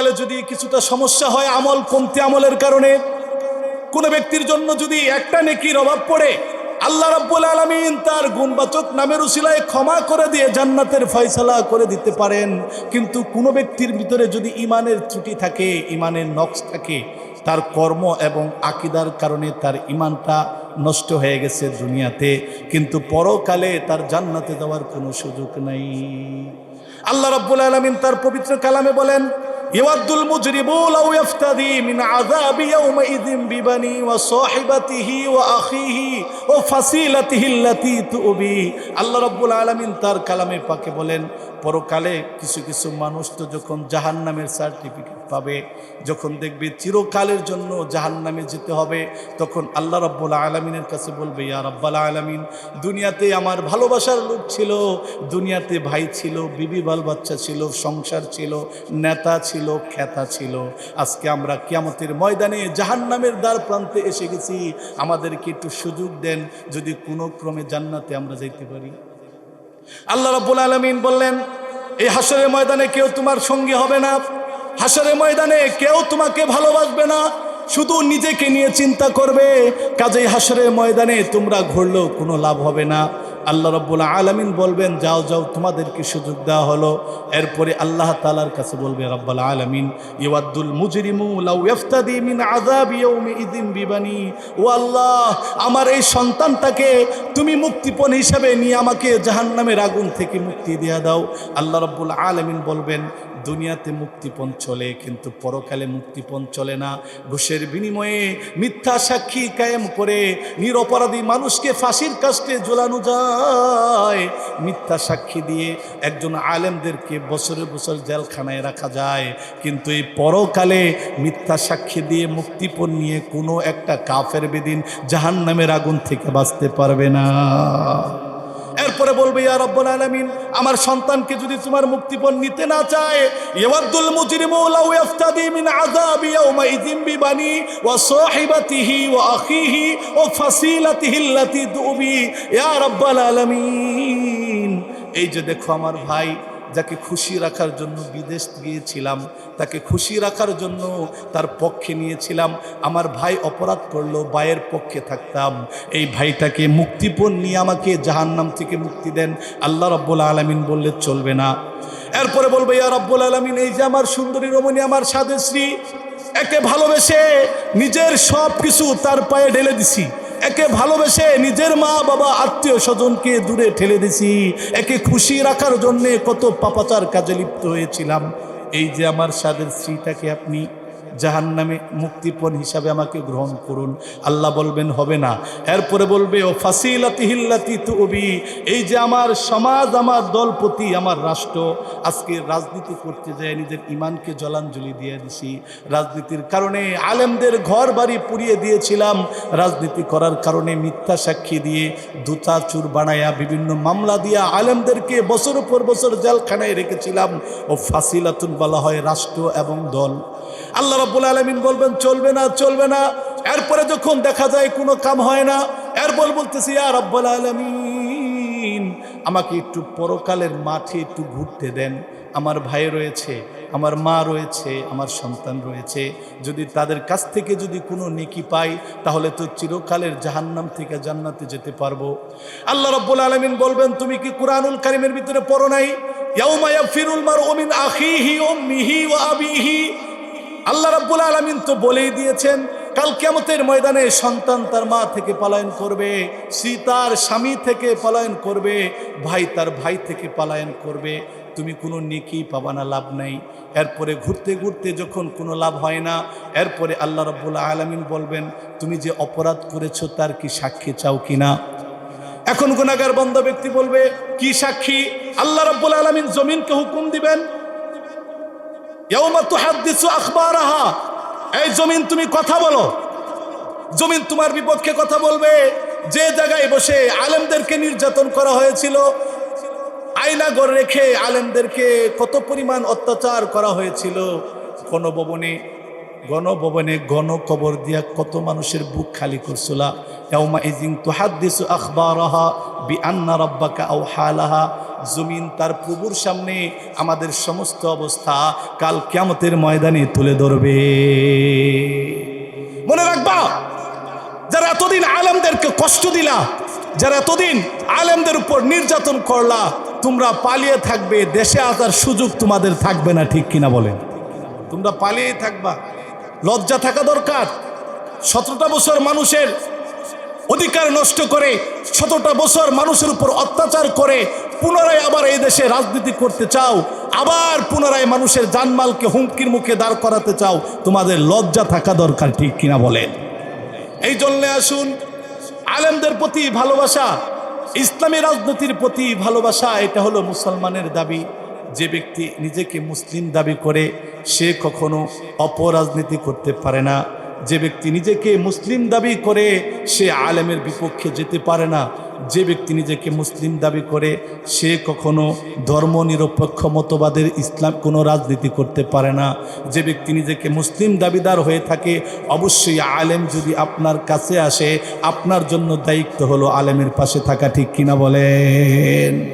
পরকালে যদি কিছুটা সমস্যা হয় আমল, কমতি আমলের কারণে, কোনো ব্যক্তির জন্য যদি একটা নেকির অভাব পড়ে, আল্লাহ রাব্বুল আলামিন তার গুণবাচক নামের উসিলায় ক্ষমা করে দিয়ে জান্নাতের ফয়সালা করে দিতে পারেন। কিন্তু কোনো ব্যক্তির ভিতরে যদি ইমানের ত্রুটি থাকে ইমানের নকশ থাকে, তার কর্ম এবং আকিদার কারণে তার ইমানটা নষ্ট হয়ে গেছে দুনিয়াতে। কিন্তু পরকালে তার জান্নাতে যাওয়ার কোনো সুযোগ নাই। আল্লাহ রাব্বুল আলামিন তার পবিত্র কালামে বলেন ইয়াদুল মুজরিমু লাউ ইফতাদি মিন আযাবি ইয়াউমাইযিন বিবানি ওয়া সাহিবাতিহি ওয়া আখিহি ওয়া ফাসিলাতিহি আল্লাতী তুবি আল্লাহ রাব্বুল আলামিন তার কালামে পাকে বলেন পরকালে কিছু কিছু মানুষ তো যখন জাহান্নামের সার্টিফিকেট পাবে, যখন দেখবে চিরকালের জন্য জাহান্নামে যেতে হবে, তখন আল্লাহ রাব্বুল আলামিনের কাছে বলবে, ইয়া রাব্বাল আলামিন, দুনিয়াতে আমার ভালোবাসার লোক ছিল, দুনিয়াতে ভাই ছিল, বিবি বাল বাচ্চা ছিল, সংসার ছিল, নেতা ছিল খ্যাতা ছিল। আজকে আমরা কিয়ামতের ময়দানে জাহান্নামের দ্বার প্রান্তে এসে গেছি। আমাদেরকে একটু সুযোগ দেন, যদি কোনো ক্রমে জান্নাতে আমরা যাইতে পারি। আল্লাহ রব্বুল আলমিন বললেন এই হাসরের ময়দানে কেউ তোমার সঙ্গী হবে না। হাসরের ময়দানে কেউ তোমাকে ভালোবাসবে না। শুধু নিজেকে নিয়ে চিন্তা করবে। কাজেই হাসরের ময়দানে তোমরা ঘুরলেও কোনো লাভ হবে না। আল্লাহ রব্বুল আলমিন বলবেন, যাও যাও, তোমাদেরকে সুযোগ দেওয়া হলো। এরপরে আল্লাহ তালার কাছে বলবে, রব্বাল আলমিন ইওয়াদ্দুল মুজরিমু মিন আযাব ইয়াউমিইযিন বিবানি। ও আল্লাহ, আমার এই সন্তানটাকে তুমি মুক্তিপণ হিসাবে নিয়ে আমাকে জাহান্নামের আগুন থেকে মুক্তি দিয়ে দাও। আল্লাহ রব্বুল আলমিন বলবেন, দুনিয়াতে মুক্তিপণ চলে, কিন্তু পরকালে মুক্তিপণ চলে না। ঘুষের বিনিময়ে মিথ্যা সাক্ষী কায়েম করে নিরপরাধী মানুষকে ফাঁসির কাস্টে ঝোলানো যায়। মিথ্যা সাক্ষী দিয়ে একজন আলেমদেরকে বছরে বছর জেলখানায় রাখা যায়। কিন্তু এই পরকালে মিথ্যা সাক্ষী দিয়ে মুক্তিপণ নিয়ে কোনো একটা কাফের বেদিন জাহান নামের আগুন থেকে বাঁচতে পারবে না। এরপরে বলবে, ইয়া রব্বুল আলামিন, আমার সন্তানকে যদি তোমার মুক্তিপণ নিতে না চায় ইয়াদুল মুজরিমু লাউ ইফতাদি মিন আযাবি ইয়াউমাইযিন বিবানি ওয়া সাহিবাতিহি ওয়া আখিহি ওয়া ফাসিলাতিহি আল্লাতী দুবি। ইয়া রব্বুল আলামিন, এই যে দেখো আমার ভাই যাকে খুশি রাখার জন্য বিদেশ গিয়েছিলাম, তাকে খুশি রাখার জন্য তার পক্ষে নিয়েছিলাম। আমার ভাই অপরাধ করল, ভাইয়ের পক্ষে থাকতাম। এই ভাইটাকে মুক্তিপণ নিয়ে আমাকে জাহান্নাম থেকে মুক্তি দেন। আল্লাহ রব্বুল আলমিন বললে, চলবে না। এরপরে বলবে, ইয়া রব্বুল আলমিন, এই যে আমার সুন্দরী রমণী, আমার স্বাদেশ্রী একে ভালোবেসে নিজের সব কিছু তার পায়ে ঢেলে দিছি। একে ভালোবেসে নিজের মা, বাবা, আত্মীয় স্বজনকে দূরে ঠেলে দিছি। একে খুশি রাখার জন্যে কত পাপাচার কাজে লিপ্ত হয়েছিলাম। এই যে আমার স্বাদের স্ত্রীটাকে আপনি জাহান নামে মুক্তিপণ হিসাবে আমাকে গ্রহণ করুন। আল্লাহ বলবেন, হবে না। এরপরে বলবে, ও ফাসিলাতি হিল্লাতি তুবি, এই যে আমার সমাজ, আমার দলপতি, আমার রাষ্ট্র, আজকে রাজনীতি করতে যায়, নিজের ইমানকে জলাঞ্জলি দিয়ে দিছি। রাজনীতির কারণে আলেমদের ঘর বাড়ি পুড়িয়ে দিয়েছিলাম। রাজনীতি করার কারণে মিথ্যা সাক্ষী দিয়ে দুতা চুর বানায়া বিভিন্ন মামলা দিয়া আলেমদেরকে বছর পর বছর জেলখানায় রেখেছিলাম। ও ফাসিলাতুন বলা হয় রাষ্ট্র এবং দল। আল্লাহ রাব্বুল আলামিন বলবেন, চলবে না চলবে না। এরপরে যখন দেখা যায় কোনো কাম হয় না, এরপর বলতেছি আর রব্বুল আলামিন, আমাকে একটু পরকালের মাঠে একটু ঘুরতে দেন। আমার ভাই রয়েছে, আমার মা রয়েছে, আমার সন্তান রয়েছে। যদি তাদের কাছ থেকে যদি কোনো নেকি পাই, তাহলে তো চিরকালের জাহান্নাম থেকে জান্নাতে যেতে পারব। আল্লাহ রব্বুল আলমিন বলবেন, তুমি কি কোরআনুল কারিমের ভিতরে পড়ো নাই? ইয়াউমা ইয়াফিরুল মারউ মিন আখিহি, উম্মিহি ওয়া আবিহি। আল্লাহ রাব্বুল আলামিন তো বলেই দিয়েছেন, কাল কেমতের ময়দানে সন্তান তার মা থেকে পলায়ন করবে, স্ত্রী তার স্বামী থেকে পলায়ন করবে, ভাই তার ভাই থেকে পলায়ন করবে। তুমি কোনো নেকি পাবা না, লাভ নাই। এরপরে ঘুরতে ঘুরতে যখন কোনো লাভ হয় না, এরপরে আল্লাহ রব্বুল আলমিন বলবেন, তুমি যে অপরাধ করেছ তার কি সাক্ষী চাও কিনা? এখন গুণাগার বন্ধ ব্যক্তি বলবে, কি সাক্ষী? আল্লাহ রব্বুল আলমিন জমিনকে হুকুম দিবেন এই জমিন তুমি কথা বলো। জমিন তোমার বিপক্ষে কথা বলবে। যে জায়গায় বসে আলেমদেরকে নির্যাতন করা হয়েছিল, আয়না গড় রেখে আলেমদেরকে কত পরিমাণ অত্যাচার করা হয়েছিল। কোন ভবনে গণভবনে গণকবর দিয়া কত মানুষের বুক খালি করছিলা। জমিন তার প্রভুর সামনে আমাদের সমস্ত অবস্থা কাল কিয়ামতের ময়দানে তুলে ধরবে। মনে রাখবা, যারা এতদিন আলেমদেরকে কষ্ট দিলা, যারা এতদিন আলেমদের উপর নির্যাতন করলা, তোমরা পালিয়ে থাকবে, দেশে আসার সুযোগ তোমাদের থাকবে না, ঠিক কিনা বলেন? তোমরা পালিয়ে থাকবা। লজ্জা থাকা দরকার। সতেরোটা বছর মানুষের অধিকার নষ্ট করে শতটা বছর মানুষের উপর অত্যাচার করে পুনরায় আবার এই দেশে রাজনীতি করতে চাও, আবার পুনরায় মানুষের জানমালকে হুমকির মুখে দাঁড় করাতে চাও, তোমাদের লজ্জা থাকা দরকার, ঠিক কিনা বলেন? এই জন্যে আসুন, আলেমদের প্রতি ভালোবাসা, ইসলামী রাজনীতির প্রতি ভালোবাসা, এটা হলো মুসলমানের দাবি। যে ব্যক্তি নিজেকে মুসলিম দাবি করে, সে কখনো অপরাজনীতি করতে পারে না। যে ব্যক্তি নিজেকে মুসলিম দাবি করে, সে আলেমের বিপক্ষে যেতে পারে না। যে ব্যক্তি নিজেকে মুসলিম দাবি করে, সে কখনো ধর্মনিরপেক্ষ মতবাদের ইসলাম কোনো রাজনীতি করতে পারে না। যে ব্যক্তি নিজেকে মুসলিম দাবিদার হয়ে থাকে, অবশ্যই আলেম যদি আপনার কাছে আসে, আপনার জন্য দায়িত্ব হলো আলেমের পাশে থাকা, ঠিক কিনা বলেন?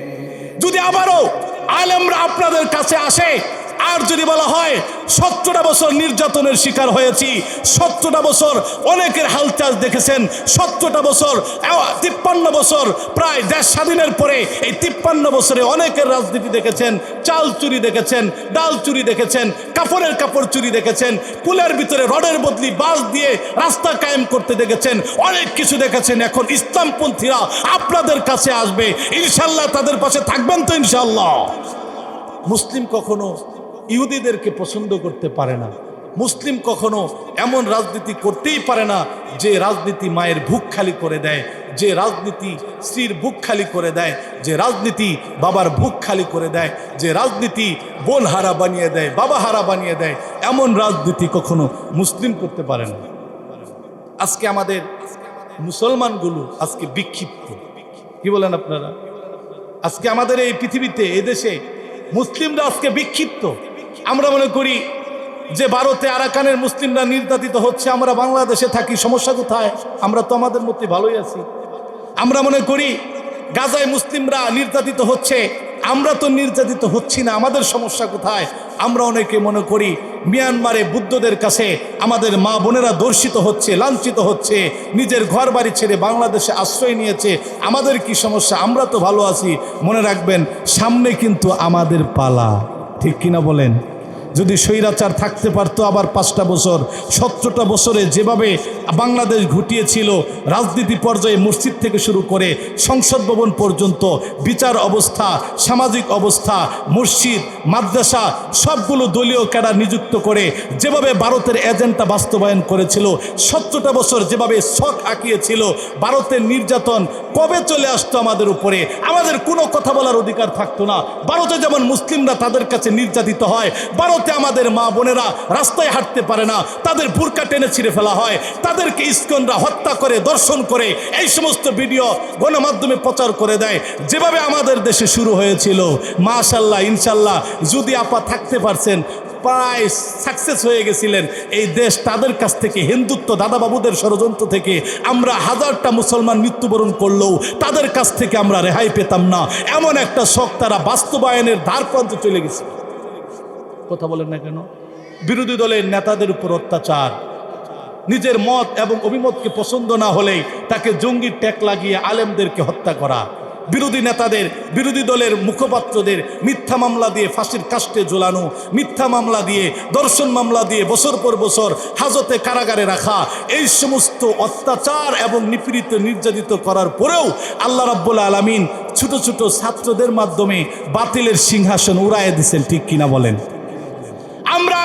যদি আবারও আলেমরা আপনাদের কাছে আসে আর যদি বলা হয়, সত্তরটা বছর নির্যাতনের শিকার হয়েছি, সত্তরটা বছর অনেকের হালচাল দেখেছেন, সত্তরটা বছর তিপ্পান্ন বছর, প্রায় দেশ স্বাধীনের পরে এই তিপ্পান্ন বছরে অনেকের রাজনীতি দেখেছেন, চাল চুরি দেখেছেন, ডাল চুরি দেখেছেন, কাপড়ের কাপড় চুরি দেখেছেন, কুলের ভিতরে রডের বদলি বাস দিয়ে রাস্তা কায়েম করতে দেখেছেন, অনেক কিছু দেখেছেন। এখন ইসলামপন্থীরা আপনাদের কাছে আসবে। ইনশাল্লাহ তাদের পাশে থাকবেন তো ইনশাল্লাহ। মুসলিম কখনো ইহুদিদেরকে পছন্দ করতে পারে না। মুসলিম কখনো এমন রাজনীতি করতেই পারে না যে রাজনীতি মায়ের বুক খালি করে দেয়, যে রাজনীতি স্ত্রীর বুক খালি করে দেয়, যে রাজনীতি বাবার বুক খালি করে দেয়, যে রাজনীতি বোন হারা বানিয়ে দেয়, বাবা হারা বানিয়ে দেয়, এমন রাজনীতি কখনো মুসলিম করতে পারে না। আজকে আমাদের মুসলমানগুলো আজকে বিক্ষিপ্ত। কি বলেন আপনারা? আজকে আমাদের এই পৃথিবীতে এদেশে মুসলিমরা আজকে বিক্ষিপ্ত। আমরা মনে করি যে ভারতে আরাকানের মুসলিমরা নির্যাতিত হচ্ছে, আমরা বাংলাদেশে থাকি, সমস্যা কোথায়? আমরা তো আমাদের মধ্যে ভালোই আছি। আমরা মনে করি গাজায় মুসলিমরা নির্যাতিত হচ্ছে, আমরা তো নির্যাতিত হচ্ছি না, আমাদের সমস্যা কোথায়? আমরা অনেকে মনে করি মিয়ানমারে বুদ্ধদের কাছে আমাদের মা বোনেরা দর্শিত হচ্ছে, লাঞ্ছিত হচ্ছে, নিজের ঘর বাড়ি ছেড়ে বাংলাদেশে আশ্রয় নিয়েছে, আমাদের কি সমস্যা? আমরা তো ভালো আছি। মনে রাখবেন, সামনে কিন্তু আমাদের পালা। ঠিক কিনা বলেন? যদি স্বৈরাচার থাকতে পারতো আবার পাঁচটা বছর, সতেরোটা বছরে যেভাবে বাংলাদেশ ঘটিয়েছিল, রাজনীতি পর্যায়ে মসজিদ থেকে শুরু করে সংসদ ভবন পর্যন্ত, বিচার অবস্থা, সামাজিক অবস্থা, মসজিদ, মাদ্রাসা, সবগুলো দলীয় ক্যাডার নিযুক্ত করে যেভাবে ভারতের এজেন্ডা বাস্তবায়ন করেছিল, সতেরোটা বছর যেভাবে শখ আঁকিয়েছিল, ভারতের নির্যাতন কবে চলে আসতো আমাদের উপরে? আমাদের কোনো কথা বলার অধিকার থাকতো না। ভারতে যেমন মুসলিমরা তাদের কাছে নির্যাতিত হয়, ভারতে আমাদের মা বোনেরা রাস্তায় হাঁটতে পারে না। তাদের বুরকা টেনে ছিঁড়ে ফেলা হয়। তাদেরকে ইস্কনরা হত্যা করে, দর্শন করে, এই সমস্ত ভিডিও গণমাধ্যমে প্রচার করে দেয়। যেভাবে আমাদের দেশে শুরু হয়েছিল মাশাল্লাহ ইনশাল্লাহ যদি আপা থাকতে পারছেন প্রায় সাকসেস হয়ে গেছিলেন। এই দেশ তাদের কাছ থেকে, হিন্দুত্ব, দাদাবাবুদের ষড়যন্ত্র থেকে আমরা হাজারটা মুসলমান মৃত্যুবরণ করলেও তাদের কাছ থেকে আমরা রেহাই পেতাম না। এমন একটা শখ তারা বাস্তবায়নের ধার প্রান্তে চলে গেছে। কথা বলেন না কেন? বিরোধী দলের নেতাদের উপর অত্যাচার। নিজের মত এবং অভিমতকে পছন্দ না হলেই তাকে জঙ্গির ট্যাক লাগিয়ে আলেমদেরকে হত্যা করা। বিরোধী নেতাদের, বিরোধী দলের মুখপাত্রদের মিথ্যা মামলা দিয়ে ফাঁসির কাস্টে ঝোলানো, মিথ্যা মামলা দিয়ে, দর্শন মামলা দিয়ে বছর পর বছর হাজতে কারাগারে রাখা, এই সমস্ত অত্যাচার এবং নিপীড়িত নির্যাতিত করার পরেও আল্লাহ রাব্বুল আলমিন ছোট ছোট ছাত্রদের মাধ্যমে বাতিলের সিংহাসন উড়াইয়ে দিচ্ছেন ঠিক কিনা বলেন?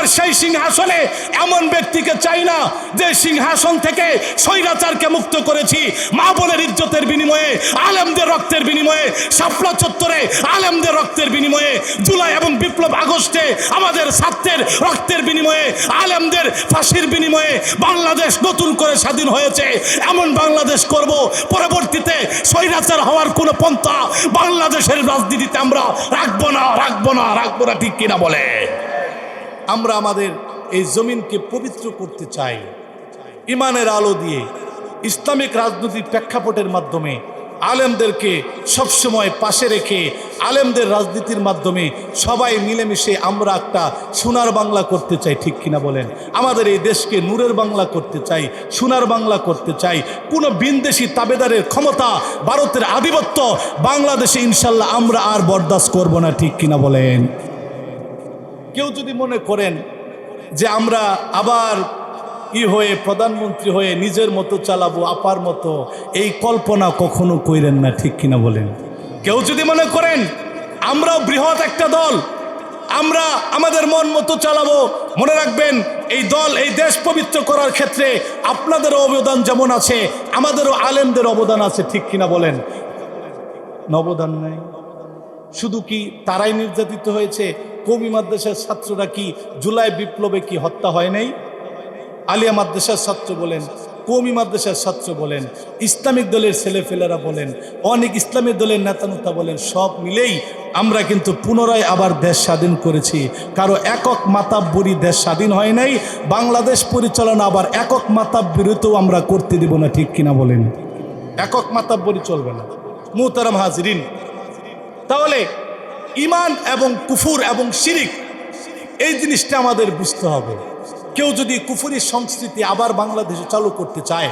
আর সেই সিংহাসনে এমন ব্যক্তিকে চাই না যে সিংহাসন থেকে স্বৈরাচারকে মুক্ত করেছি। মা বোনের ইজ্জতের বিনিময়ে, আলেমদের রক্তের বিনিময়ে, শাপলা চত্বরে আলেমদের রক্তের বিনিময়ে, জুলাই এবং বিপ্লব আগস্টে আমাদের ছাত্রের রক্তের বিনিময়ে, আলেমদের ফাঁসির বিনিময়ে বাংলাদেশ নতুন করে স্বাধীন হয়েছে। এমন বাংলাদেশ করব, পরবর্তীতে স্বৈরাচার হওয়ার কোনো পন্থা বাংলাদেশের রাজনীতিতে আমরা রাখব না রাখব না রাখব না, ঠিক কিনা বলে? আমরা আমাদের এই জমিনকে পবিত্র করতে চাই। ইমানের আলো দিয়ে ইসলামিক রাজনৈতিক প্রেক্ষাপটের মাধ্যমে আলেমদেরকে সবসময় পাশে রেখে আলেমদের রাজনীতির মাধ্যমে সবাই মিলেমিশে আমরা একটা সোনার বাংলা করতে চাই, ঠিক কিনা বলেন? আমাদের এই দেশকে নূরের বাংলা করতে চাই, সোনার বাংলা করতে চাই। কোনো বিনদেশি তাবেদারের ক্ষমতা ভারতের আধিপত্য বাংলাদেশে ইনশাল্লাহ আমরা আর বরদাস্ত করব না, ঠিক কিনা বলেন? কেউ যদি মনে করেন যে আমরা আবার ই হয়ে প্রধানমন্ত্রী হয়ে নিজের মতো চালাবো, আপার মতো, এই কল্পনা কখনো কইরেন না, ঠিক কিনা বলেন? কেউ যদি মনে করেন আমরাও বৃহৎ একটা দল, আমরা আমাদের মন মতো চালাবো, মনে রাখবেন এই দল, এই দেশ পবিত্র করার ক্ষেত্রে আপনাদেরও অবদান যেমন আছে, আমাদেরও আলেমদের অবদান আছে, ঠিক কিনা বলেন? নবদান নাই। শুধু কি তারাই নির্যাতিত হয়েছে? কবি মাদ্রাসার ছাত্ররা কি জুলাই বিপ্লবে কি হত্যা হয় নাই? আলিয়া মাদ্রাসার ছাত্র বলেন, কৌমি মাদ্রাসার ছাত্র বলেন, ইসলামিক দলের ছেলেফেলেরা বলেন, অনেক ইসলামিক দলের নেতানুতা বলেন, সব মিলেই আমরা কিন্তু পুনরায় আবার দেশ স্বাধীন করেছি। কারও একক মাতাব্বরি দেশ স্বাধীন হয় নাই, বাংলাদেশ পরিচালনা আবার একক মাতাব্বরিতেও আমরা করতে দেব না, ঠিক কিনা বলেন? একক মাতাব্বরি চলবে না। মুহতারাম হাজরিন, তাহলে ইমান এবং কুফুর এবং শিরিক, এই জিনিসটা আমাদের বুঝতে হবে। কেউ যদি কুফুরি সংস্কৃতি আবার বাংলাদেশে চালু করতে চায়,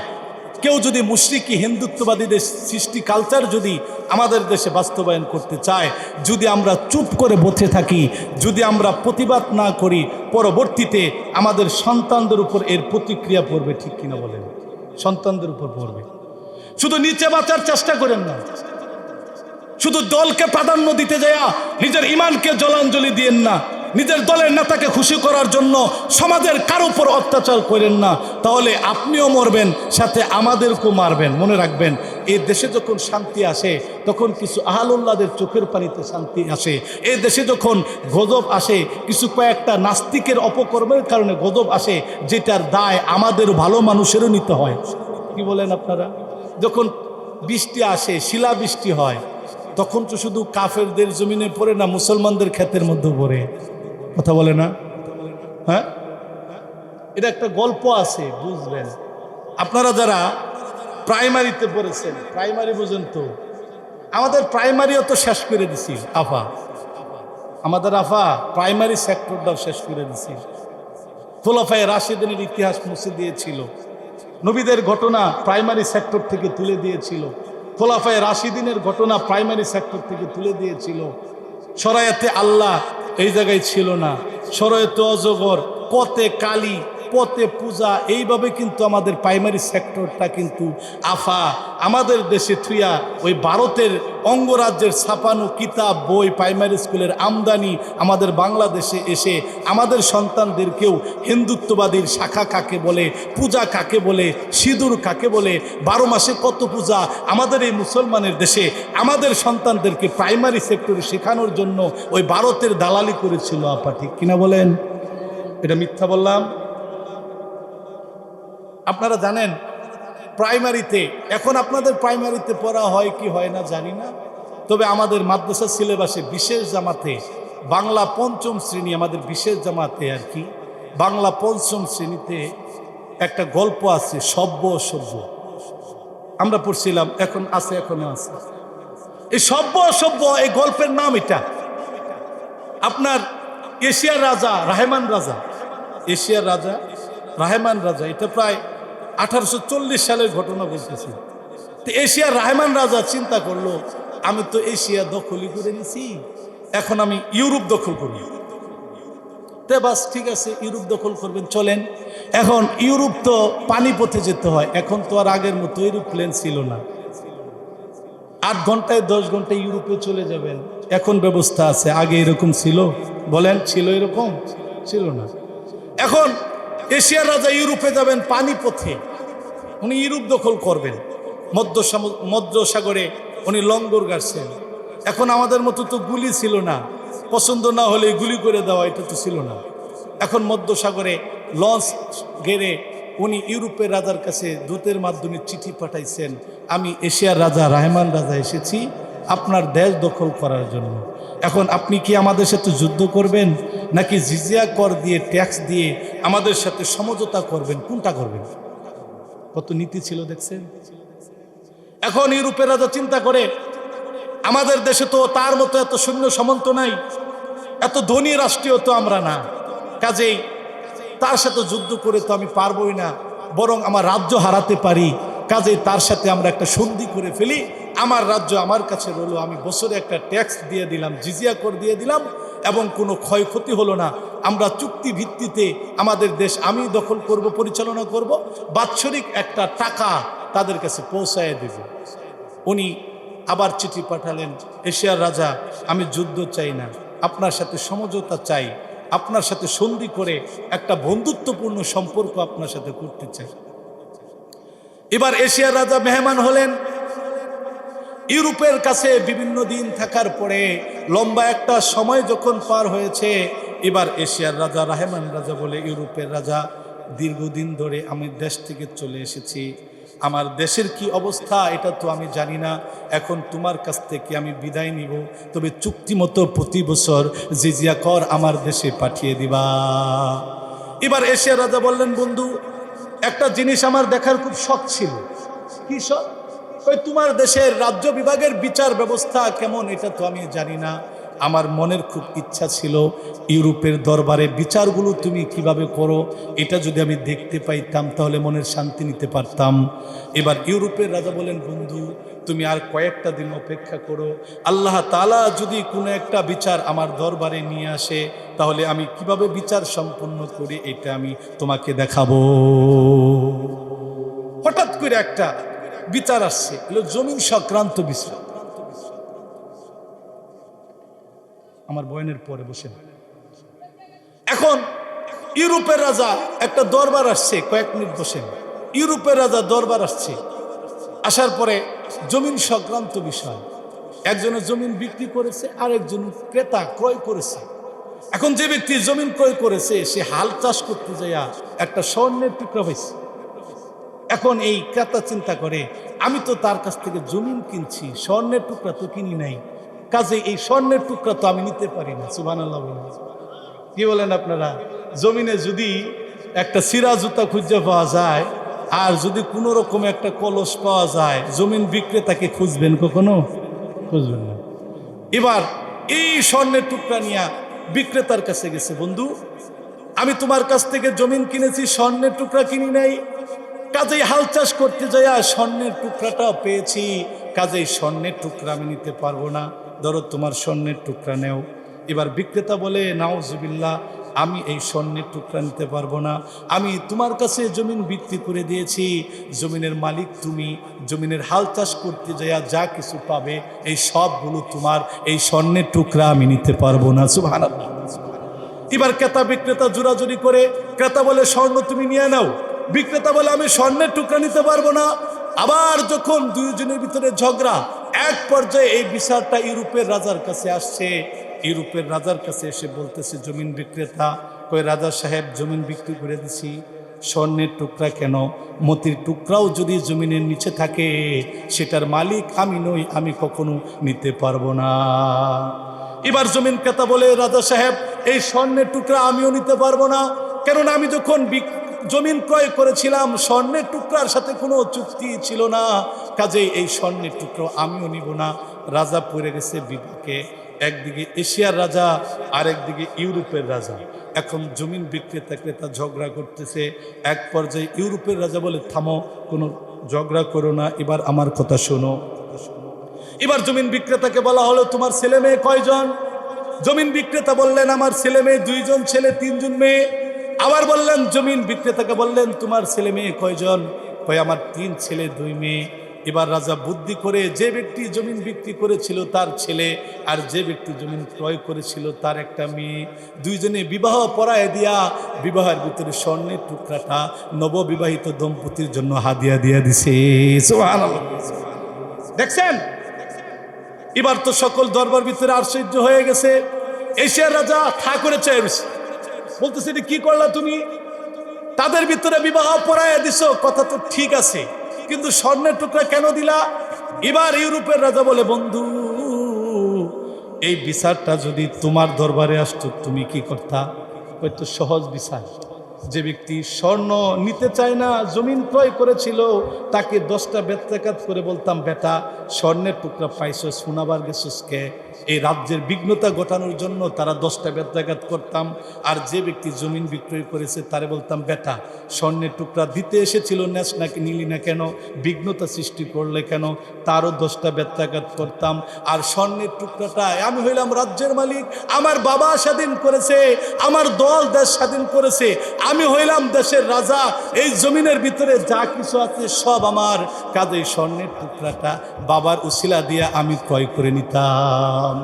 কেউ যদি মুশরিকি হিন্দুত্ববাদীদের সৃষ্টি কালচার যদি আমাদের দেশে বাস্তবায়ন করতে চায়, যদি আমরা চুপ করে বসে থাকি, যদি আমরা প্রতিবাদ না করি, পরবর্তীতে আমাদের সন্তানদের উপর এর প্রতিক্রিয়া পড়বে ঠিক কিনা বলেন? সন্তানদের উপর পড়বে। শুধু নিচে বাঁচার চেষ্টা করেন না। শুধু দলকে প্রাধান্য দিতে যায়া নিজের ইমানকে জলাঞ্জলি দিয়েন না, নিজের দলের নেতাকে খুশি করার জন্য সমাজের কারও উপর অত্যাচার করেন না। তাহলে আপনিও মরবেন, সাথে আমাদেরকেও মারবেন। মনে রাখবেন এই দেশে যখন শান্তি আসে, তখন কিছু আহালুল্লাদের চোখের পানিতে শান্তি আসে। এই দেশে যখন গজব আসে, কিছু কয়েকটা নাস্তিকের অপকর্মের কারণে গজব আসে, যেটার দায় আমাদের ভালো মানুষেরও নিতে হয়। কি বলেন আপনারা? যখন বৃষ্টি আসে শিলা বৃষ্টি হয় তখন তো শুধু কাফেরদের জমিনে পড়ে না, মুসলমানদের ক্ষেতের মধ্যে পড়ে। কথা বলে না? হ্যাঁ? এটা একটা গল্প আছে বুঝবেন আপনারা যারা প্রাইমারিতে পড়েছেন, প্রাইমারি বুঝেন তো আমাদের প্রাইমারিও তো শেষ করে দিছি, আফা। আমাদের আফা প্রাইমারি সেক্টরটাও শেষ করে দিছি। খোলাফায় রাশিদিনের ইতিহাস মুছে দিয়েছিল। নবীদের ঘটনা প্রাইমারি সেক্টর থেকে তুলে দিয়েছিল। খোলাফায় রাশিদিনের ঘটনা প্রাইমারি সেক্টর থেকে তুলে দিয়েছিল। সরায়াতে আল্লাহ এই জায়গায় ছিল না। সরায়তে অজগর, কতে কালী পথে পূজা, এইভাবে কিন্তু আমাদের প্রাইমারি সেক্টরটা কিন্তু আফা। আমাদের দেশে থুইয়া ওই ভারতের অঙ্গরাজ্যের ছাপানো কিতাব, বই প্রাইমারি স্কুলের আমদানি আমাদের বাংলাদেশে এসে আমাদের সন্তানদেরকেও হিন্দুত্ববাদীর শাখা কাকে বলে, পূজা কাকে বলে, সিঁদুর কাকে বলে, বারো মাসে কত পূজা আমাদের এই মুসলমানের দেশে আমাদের সন্তানদেরকে প্রাইমারি সেক্টরে শেখানোর জন্য ওই ভারতের দালালি করেছিল আপা, ঠিক কিনা বলেন? এটা মিথ্যা বললাম? আপনারা জানেন প্রাইমারিতে এখন আপনাদের প্রাইমারিতে পড়া হয় কি হয় না জানি না, তবে আমাদের মাদ্রাসা সিলেবাসে বিশেষ জামাতে, বাংলা পঞ্চম শ্রেণি আমাদের বিশেষ জামাতে আর কি, বাংলা পঞ্চম শ্রেণীতে একটা গল্প আছে সভ্য অসভ্য। আমরা পড়ছিলাম, এখন আছে, এখনও আছে। এই সভ্য অসভ্য, এই গল্পের নাম এটা। আপনার এশিয়ার রাজা, রাহেমান রাজা। এশিয়ার রাজা, রাহেমান রাজা, এটা প্রায় আঠারোশো চল্লিশ সালের ঘটনা বুঝতেছি তো এশিয়ার রাহমান রাজা চিন্তা করল, আমি তো এশিয়া দখলই করে নিছি, এখন আমি ইউরোপ দখল করি। তে বাস, ঠিক আছে, ইউরোপ দখল করবেন, চলেন। এখন ইউরোপ তো পানিপথে যেতে হয়, এখন তো আর আগের মতো এরোপ্লেন ছিল না। আট ঘন্টায় দশ ঘন্টায় ইউরোপে চলে যাবেন, এখন ব্যবস্থা আছে, আগে এরকম ছিল? বলেন, ছিল এরকম? ছিল না। এখন এশিয়ার রাজা ইউরোপে যাবেন পানিপথে। উনি ইউরোপ দখল করবেন। মধ্য মধ্য সাগরে উনি লঙ্গর গাড়ছেন। এখন আমাদের মতো তো গুলি ছিল না। পছন্দ না হলে গুলি করে দেওয়া এটা তো ছিল না। এখন মধ্য সাগরে লঞ্চ গেড়ে উনি ইউরোপের রাজার কাছে দূতের মাধ্যমে চিঠি পাঠাইছেন, আমি এশিয়ার রাজা রাহমান রাজা এসেছি আপনার দেশ দখল করার জন্য। এখন আপনি কি আমাদের সাথে যুদ্ধ করবেন, নাকি জিজিয়া কর দিয়ে, ট্যাক্স দিয়ে আমাদের সাথে সমঝোতা করবেন? কোনটা করবেন? কত নীতি ছিল দেখছেন? এখন ইউরোপের রাজা চিন্তা করে, আমাদের দেশে তো তার মতো এত সৈন্য সামন্ত নাই, এত ধনী রাষ্ট্রীয় তো আমরা না। কাজেই তার সাথে যুদ্ধ করে তো আমি পারবই না, বরং আমার রাজ্য হারাতে পারি। কাজেই তার সাথে আমরা একটা সন্ধি করে ফেলি আমার রাজ্য আমার কাছে রইল। আমি বছরে একটা ট্যাক্স দিয়ে দিলাম, জিজিয়া কর দিয়ে দিলাম, এবং কোনো ক্ষয়ক্ষতি হলো না। আমরা চুক্তি ভিত্তিতে আমাদের দেশ আমি দখল করব, পরিচালনা করব। বাৎসরিক একটা টাকা তাদের কাছে পৌঁছায় দেব। উনি আবার চিঠি পাঠালেন, এশিয়ার রাজা, আমি যুদ্ধ চাই না। আপনার সাথে সমঝোতা চাই। আপনার সাথে সন্ধি করে একটা বন্ধুত্বপূর্ণ সম্পর্ক আপনার সাথে করতে চাই। এবার এশিয়ার রাজা মেহমান হলেন ইউরোপের কাছে বিভিন্ন দিন থাকার পরে লম্বা একটা সময় যখন পার হয়েছে, এবার এশিয়ার রাজা রাহেমান রাজা বলে ইউরোপের রাজা, দীর্ঘদিন ধরে আমি দেশ থেকে চলে এসেছি। আমার দেশের কি অবস্থা এটা তো আমি জানি না। এখন তোমার কাছ থেকে আমি বিদায় নিব। তবে চুক্তি মতো প্রতি বছর জিজিয়া কর আমার দেশে পাঠিয়ে দিবা। এবার এশিয়ার রাজা বললেন, বন্ধু, একটা জিনিস আমার দেখার খুব শখ ছিল। কি শখ? ওই তোমার দেশের রাজ্য বিভাগের বিচার ব্যবস্থা কেমন এটা তো আমি জানি না। আমার মনের খুব ইচ্ছা ছিল ইউরোপের দরবারে বিচারগুলো তুমি কীভাবে করো, এটা যদি আমি দেখতে পাইতাম তাহলে মনের শান্তি নিতে পারতাম। এবার ইউরোপের রাজা বলেন, বন্ধু, তুমি আর কয়েকটা দিন অপেক্ষা করো। আল্লাহ তালা যদি কোনো একটা বিচার আমার দরবারে নিয়ে আসে, তাহলে আমি কীভাবে বিচার সম্পন্ন করি এটা আমি তোমাকে দেখাবো। হঠাৎ করে একটা বিচার আসছে। এগুলো জমিন সংক্রান্ত বিষয় আমার বয়নের পরে বসে। এখন ইউরোপের রাজা একটা দরবার আসছে, কয়েক মিনিট বসেন। ইউরোপের রাজা দরবার আসছে। আসার পরে জমিন সংক্রান্ত বিষয়। একজনের জমিন বিক্রি করেছে আর একজন ক্রেতা ক্রয় করেছে। এখন যে ব্যক্তি জমিন ক্রয় করেছে, সে হাল চাষ করতে যাইয়া একটা স্বর্ণের টুকরা হয়েছে। এখন এই ক্রেতা চিন্তা করে, আমি তো তার কাছ থেকে জমিন কিনছি, স্বর্ণের টুকরা তো কিনি নাই। কাজে এই স্বর্ণের টুকরা তো আমি নিতে পারি না। সুবান আল্লাহ কি বলেন আপনারা? জমিনে যদি একটা সিরা জুতা খুঁজে পাওয়া যায়, আর যদি কোনো রকম একটা কলস পাওয়া যায়, জমিন বিক্রেতাকে খুঁজবেন কখনো? খুঁজবেন না। এবার এই স্বর্ণের টুকরা নিয়ে বিক্রেতার কাছে গেছে, বন্ধু, আমি তোমার কাছ থেকে জমিন কিনেছি, স্বর্ণের টুকরা কিনি নাই। কাজেই হাল চাষ করতে যাইয়া স্বর্ণের টুকরাটাও পেয়েছি। কাজেই স্বর্ণের টুকরা আমি নিতে পারব না। ধরো তোমার স্বর্ণের টুকরা নেও। এবার বিক্রেতা বলে নাওজুবিল্লা আমি এই স্বর্ণের টুকরা নিতে পারব না। আমি তোমার কাছে জমিন বিক্রি করে দিয়েছি। জমিনের মালিক তুমি। জমিনের হাল চাষ করতে যাইয়া যা কিছু পাবে, এই সবগুলো তোমার। এই স্বর্ণের টুকরা আমি নিতে পারব না। সুবহানাল্লাহ। এবার ক্রেতা বিক্রেতা জোরাজুরি করে, ক্রেতা বলে, স্বর্ণ তুমি নিয়ে নাও। বিক্রেতা বলে আমি স্বর্ণের টুকরা নিতে পারব না। আবার যখন দুইজনের ভিতরে ঝগড়া, এক পর্যায়ে এই বিচারটা ইউরোপের রাজার কাছে আসছে। ইউরোপের রাজার কাছে এসে বলতেছে, জমিন বিক্রেতা। কই রাজা সাহেব, জমিন বিক্রি করে দিছি। স্বর্ণের টুকরা কেন? মতির টুকরাও যদি জমিনের নিচে থাকে, সেটার মালিক আমি নই, আমি কখনো নিতে পারব না। এবার জমিন ক্রেতা বলে, রাজা সাহেব, এই স্বর্ণের টুকরা আমিও নিতে পারব না। কেননা আমি যখন বিক- জমিন ক্রয় করেছিলাম, স্বর্ণের টুকরার সাথে কোনো চুক্তি ছিল না। কাজেই এই স্বর্ণের টুকরো আমিও নিব না। রাজা পড়ে গেছে বিপাকে। একদিকে এশিয়ার রাজা, আরেকদিকে ইউরোপের রাজা। এখন জমিন বিক্রেতা, ক্রেতা ঝগড়া করতেছে। এক পর্যায়ে ইউরোপের রাজা বলে, থামো, কোনো ঝগড়া করো না। এবার আমার কথা শোনো। এবার জমিন বিক্রেতাকে বলা হলো, তোমার ছেলে মেয়ে কয়জন? জমিন বিক্রেতা বললেন, আমার ছেলে মেয়ে দুইজন, ছেলে তিনজন মেয়ে। আবার বললেন, জমিন বিক্রেতাকে বললেন, তোমার ছেলে মেয়ে কয়জন? কয়, আমার তিন ছেলে, দুই মেয়ে। এবার রাজা বুদ্ধি করে যে ব্যক্তি জমিন বিক্রি করেছিল তার ছেলে, আর যে ব্যক্তি জমিন ক্রয় করেছিল তার একটা মেয়ে। দুইজনে বিবাহ পরায় দিয়া বিবাহের ভিতরে স্বর্ণের টুকরাটা নববিবাহিত দম্পতির জন্য হাদিয়া দিয়া দিছে। দেখছেন? এবার তো সকল দরবার ভিতরে আশ্চর্য হয়ে গেছে। এশিয়ার রাজা থা করে চেয়ে রয়েছে। বলতেছে, "এটা কি করলা তুমি? তাদের ভিতরে বিবাহ পড়ায় দিছ, কথা তো ঠিক আছে, কিন্তু স্বর্ণের টুকরা কেন দিলা? এবার ইউরোপের রাজা বলে, বন্ধু, এই বিচারটা যদি তোমার দরবারে আসতো, তুমি কি করতা? হয়তো সহজ বিচার, যে ব্যক্তি স্বর্ণ নিতে চায় না, জমিন ক্রয় করেছিল, তাকে দশটা বেত্রাকাত করে বলতাম, বেটা, স্বর্ণের টুকরা পাইছো সোনাবার গেছুসকে এই রাজ্যের বিঘ্নতা ঘটানোর জন্য তারা দশটা বেত্রাঘাত করতাম। আর যে ব্যক্তি জমিন বিক্রয় করেছে, তারে বলতাম, বেটা, স্বর্ণের টুকরা দিতে এসেছিল ন্যাস নাকি নিলি না কেন? বিঘ্নতা সৃষ্টি করলে কেন? তারও দশটা বেত্রাঘাত করতাম। আর স্বর্ণের টুকরাটা, আমি হইলাম রাজ্যের মালিক, আমার বাবা স্বাধীন করেছে, আমার দল দেশ স্বাধীন করেছে, আমি হইলাম দেশের রাজা, এই জমিনের ভিতরে যা কিছু আছে সব আমার। কাজে স্বর্ণের টুকরাটা বাবার উশিলা দিয়ে আমি ক্রয় করে নিতাম।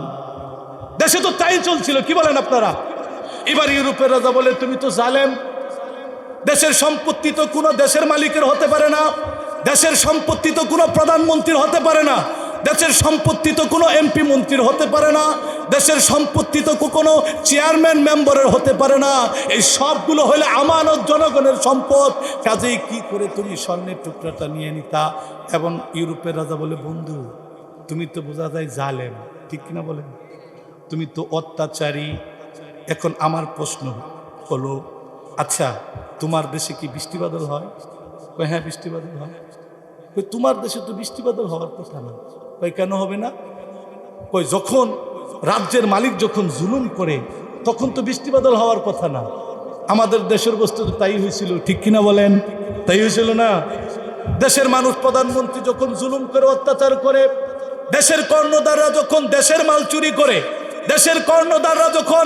দেশে তো তাই চলছিল, কি বলেন আপনারা? এবার ইউরোপের রাজা বলে, তুমি তো জালেম। দেশের সম্পত্তি তো কোনো দেশের মালিকের হতে পারে না। দেশের সম্পত্তি তো কোনো প্রধানমন্ত্রীর হতে পারে না। দেশের সম্পত্তি তো কোনো এমপি মন্ত্রীর হতে পারে না। দেশের সম্পত্তি তো কোনো চেয়ারম্যান মেম্বারের হতে পারে না। এই সবগুলো হলে আমানত জনগণের সম্পদ। কাজেই কি করে তুমি স্বর্ণের টুকরাটা নিয়ে নিতা? এবং ইউরোপের রাজা বলে, বন্ধু, তুমি তো বোঝা যায় জালেম। ঠিক কিনা বলেন? তুমি তো অত্যাচারী। এখন আমার প্রশ্ন হলো আচ্ছা তোমার দেশে কি বৃষ্টি বাদল হয়? হ্যাঁ বৃষ্টি বাদল হয়। কই তোমার দেশে তো বৃষ্টি বাদল হওয়ার কথা না। কই কেন হবে না? কই যখন রাজ্যের মালিক যখন জুলুম করে, তখন তো বৃষ্টি বাদল হওয়ার কথা না। আমাদের দেশের বস্তু তো তাই হয়েছিল, ঠিক কিনা বলেন? তাই হয়েছিল না? দেশের মানুষ প্রধানমন্ত্রী যখন জুলুম করে, অত্যাচার করে দেশের কর্ণদাররা যখন দেশের মাল চুরি করে, দেশের কর্ণদাররা যখন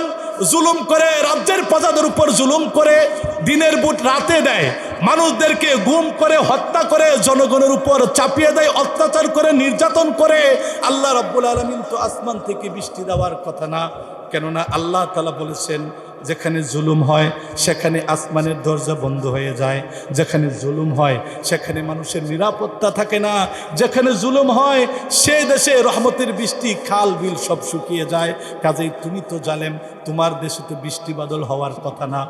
জুলুম করে, রাজ্যের প্রজাদের উপর জুলুম করে, দিনের বুট রাতে দেয়, মানুষদেরকে গুম করে, হত্যা করে, জনগণের উপর চাপিয়ে দেয়, অত্যাচার করে, নির্যাতন করে, আল্লাহ রব্বুল আলমিন তো আসমান থেকে বৃষ্টি দেওয়ার কথা না। কেননা আল্লাহ তালা বলেছেন যেখানে জুলুম হয়, সেখানে আসমানের দরজা বন্ধ হয়ে যায়। যেখানে জুলুম হয়, সেখানে মানুষের নিরাপত্তা থাকে না। যেখানে জুলুম হয় সে দেশে রহমতের বৃষ্টি, খাল, বিল সব শুকিয়ে যায়। কাজেই তুমি তো জালেম, তোমার দেশে তো বৃষ্টি বাদল হওয়ার কথা না।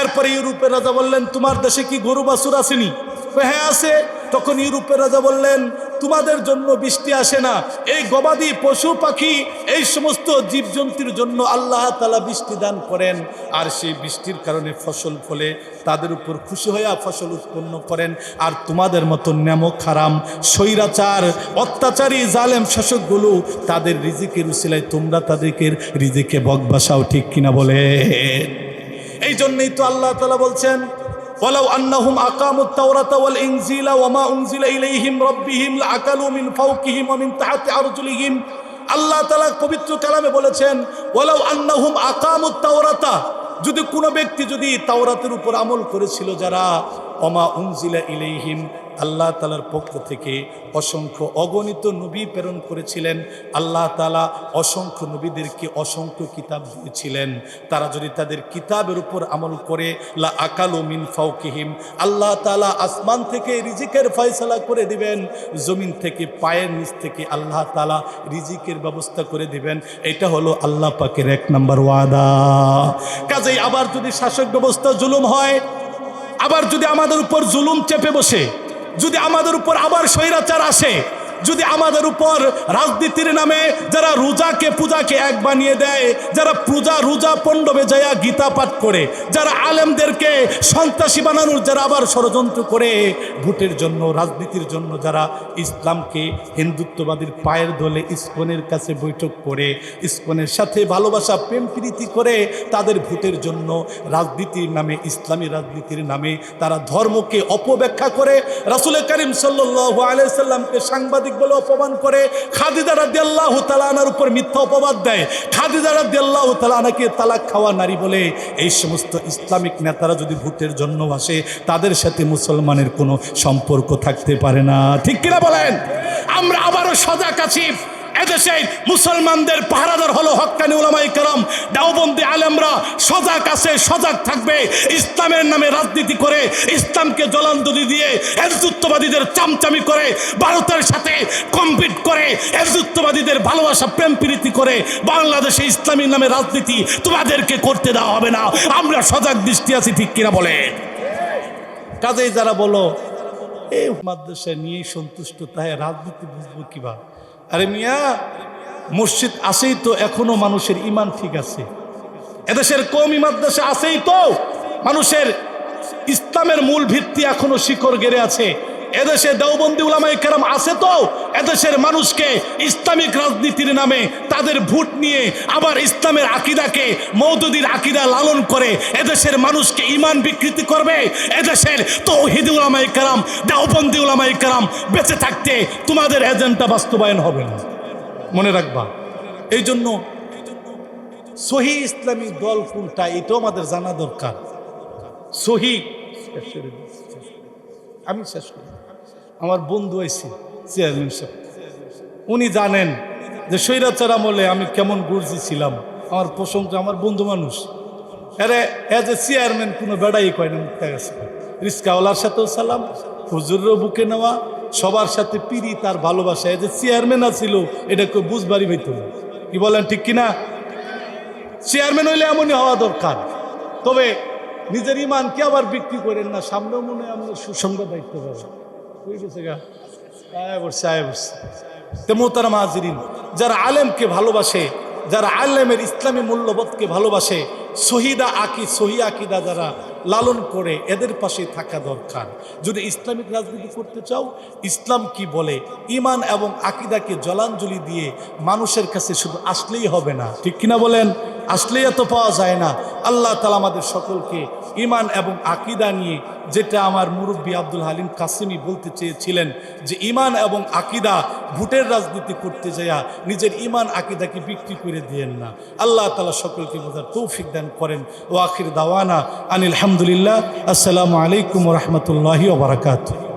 এরপরে ইউরোপের রাজা বললেন, তোমার দেশে কি গরু বাছুর আসেনি? হ্যাঁ আছে। তখন ইউরোপের রাজা বললেন তোমাদের জন্য বৃষ্টি আসে না। এই গবাদি পশু পাখি, এই সমস্ত জীবজন্তুর জন্য আল্লাহ তালা বৃষ্টি দান করেন। আর সেই বৃষ্টির কারণে ফসল ফলে তাদের উপর খুশি হইয়া ফসল উৎপন্ন করেন। আর তোমাদের মতো নেমক খারাম, স্বৈরাচার, অত্যাচারী, জালেম শাসকগুলো তাদের রিজিকের উসিলায় তোমরা তাদেরকে রিজিকে বকবাসাও ঠিক কিনা বলে। এই জন্যই তো আল্লাহ তালা বলছেন ولو أنهم أقاموا التوراة والإنزيل وما أنزل إليهم ربهم لأكلوا من فوقهم ومن تحت أرجلهم আল্লাহ তালা পবিত্র কালামে বলেছেন ওলাউ আন্নাহুম আকামুত তাওরাতা যদি কোনো ব্যক্তি যদি তাওরাতের উপর আমল করেছিল যারা অমা উনজিলা ইলেহিম আল্লাহ তালার পক্ষ থেকে অসংখ্য অগণিত নবী প্রেরণ করেছিলেন। আল্লাহ তালা অসংখ্য নবীদেরকে অসংখ্য কিতাব দিয়েছিলেন। তারা যদি তাদের কিতাবের উপর আমল করে, লা আকালু মিন ফাউকিহিম আল্লাহ তালা আসমান থেকে রিজিকের ফয়সালা করে দিবেন। জমিন থেকে পায়ের নিচ থেকে আল্লাহ তালা রিজিকের ব্যবস্থা করে দিবেন। এটা হলো আল্লাহ পাকের এক নম্বর ওয়াদা। কাজেই আবার যদি শাসক ব্যবস্থা জুলুম হয় আবার যদি আমাদের উপর জুলুম চেপে বসে যদি আমাদের উপর আবার স্বৈরাচার আসে যদি আমাদের উপর রাজনীতির নামে যারা রোজাকে, পূজাকে এক বানিয়ে দেয়, যারা পূজা, রোজা পণ্ডবে যায় গীতা পাঠ করে, যারা আলেমদেরকে সন্ত্রাসী বানানোর, যারা আবার ষড়যন্ত্র করে, ভোটের জন্য, রাজনীতির জন্য যারা ইসলামকে হিন্দুত্ববাদীর পায়ের দলে ইস্কনের কাছে বৈঠক করে, ইস্কনের সাথে ভালোবাসা, প্রেম প্রীতি করে, তাদের ভোটের জন্য রাজনীতির নামে, ইসলামী রাজনীতির নামে তারা ধর্মকে অপব্যাখ্যা করে রাসুল করিম সাল্লাহ আলাইসাল্লামকে সাংবাদিক বলে অপমান করে রাদি আল্লাহ তালানার উপর মিথ্যা অপবাদ দেয়। রাদি আল্লাহ তালানাকে তালাক খাওয়া নারী বলে এই সমস্ত ইসলামিক নেতারা যদি ভোটের জন্য আসে, তাদের সাথে মুসলমানের কোনো সম্পর্ক থাকতে পারে না। ঠিক কিনা বলেন? আমরা আবারও সজাগ আছি। এদেশে মুসলমানদের পাহারাদার হলো হক্কানি উলামাই কালাম দেওবন্দি আলেমরা সজাগ আছে, সজাগ থাকবে। ইসলামের নামে রাজনীতি করে, ইসলামকে জলাঞ্জলি দিয়ে হেজুত্ববাদীদের চামচামি করে, ভারতের সাথে কম্পিট করে হেজুত্ববাদীদের ভালোবাসা, প্রেম প্রীতি করে, বাংলাদেশে ইসলামীর নামে রাজনীতি তোমাদেরকে করতে দেওয়া হবে না। আমরা সজাগ দৃষ্টি আছি, ঠিক কিনা বলে কাজেই যারা বলো এই মাদ্রাসা নিয়েই সন্তুষ্ট, তাই রাজনীতি বুঝব কীভাবে? আরে মিয়া, মসজিদ আসেই তো, এখনও মানুষের ইমান ঠিক আছে। এদেশের কমি মাদ্রাসা আসেই তো, মানুষের ইসলামের মূল ভিত্তি এখনও শিকড় গেড়ে আছে। এদেশে দেওবন্দি উলামাই কেরাম আছে তো? এদেশের মানুষকে ইসলামিক রাজনীতির নামে তাদের ভোট নিয়ে আবার ইসলামের আকিদাকে মৌদুদির আকিদা লালন করে এদেশের মানুষকে ইমান বিকৃতি করবে? এদেশের তৌহিদ উলামাই কেরাম, দেওবন্দি উলামাই কেরাম বেঁচে থাকতে তোমাদের এজেন্ডা বাস্তবায়ন হবে না। মনে রাখবা এই জন্য সহি ইসলামী দল কোনটা এটাও আমাদের জানা দরকার। সহি আমি শেষ করি। আমার বন্ধু আইসি চেয়ারম্যান সাহেব। উনি জানেন যে স্বৈরাচার আমলে আমি কেমন গর্জি ছিলাম। আমার প্রশংসা আমার বন্ধু মানুষ। আরে এজ এ চেয়ারম্যান কোনো বেড়াই কয় না মুক্তা গেছে। রিস্কাওয়ালার সাথেও সালাম, হুজুরেরও বুকে নেওয়া, সবার সাথে পিড়ি তার ভালোবাসা। এজ এ চেয়ারম্যান আছিল, এটা কেউ বুঝবারই হইতো কি বলেন, ঠিক কিনা? চেয়ারম্যান হইলে এমনই হওয়া দরকার। তবে নিজের ইমানকে আবার বিক্রি করেন না সামনে মনে হয় আমাদের সুসংবাদ দায়িত্ব পাবে হয়ে গেছে যারা আলেমকে ভালোবাসে যারা আলেমের ইসলামী মূল্যবোধকে ভালোবাসে শহীদা আকি সহি আকিদা যারা লালন করে, এদের পাশে থাকা দরকার। যদি ইসলামিক রাজনীতি করতে চাও, ইসলাম কি বলে? ইমান এবং আকিদাকে জলাঞ্জলি দিয়ে মানুষের কাছে শুধু আসলেই হবে না। ঠিক কিনা বলেন? আসলেই এত পাওয়া যায় না। আল্লাহ তালা আমাদের সকলকে ইমান এবং আকিদা নিয়ে যেটা আমার মুরব্বী আব্দুল হালিম কাসিমি বলতে চেয়েছিলেন যে ইমান এবং আকিদা ভোটের রাজনীতি করতে যাইয়া নিজের ইমান আকিদাকে বিক্রি করে দিয়েন না। আল্লাহ তালা সকলকে বোঝার তৌফিক দান করেন। ও আখির দাওয়ানা আনিল হামদুলিল্লাহ। আসসালামু আলাইকুম রহমতুল্লাহি ওবরাকাত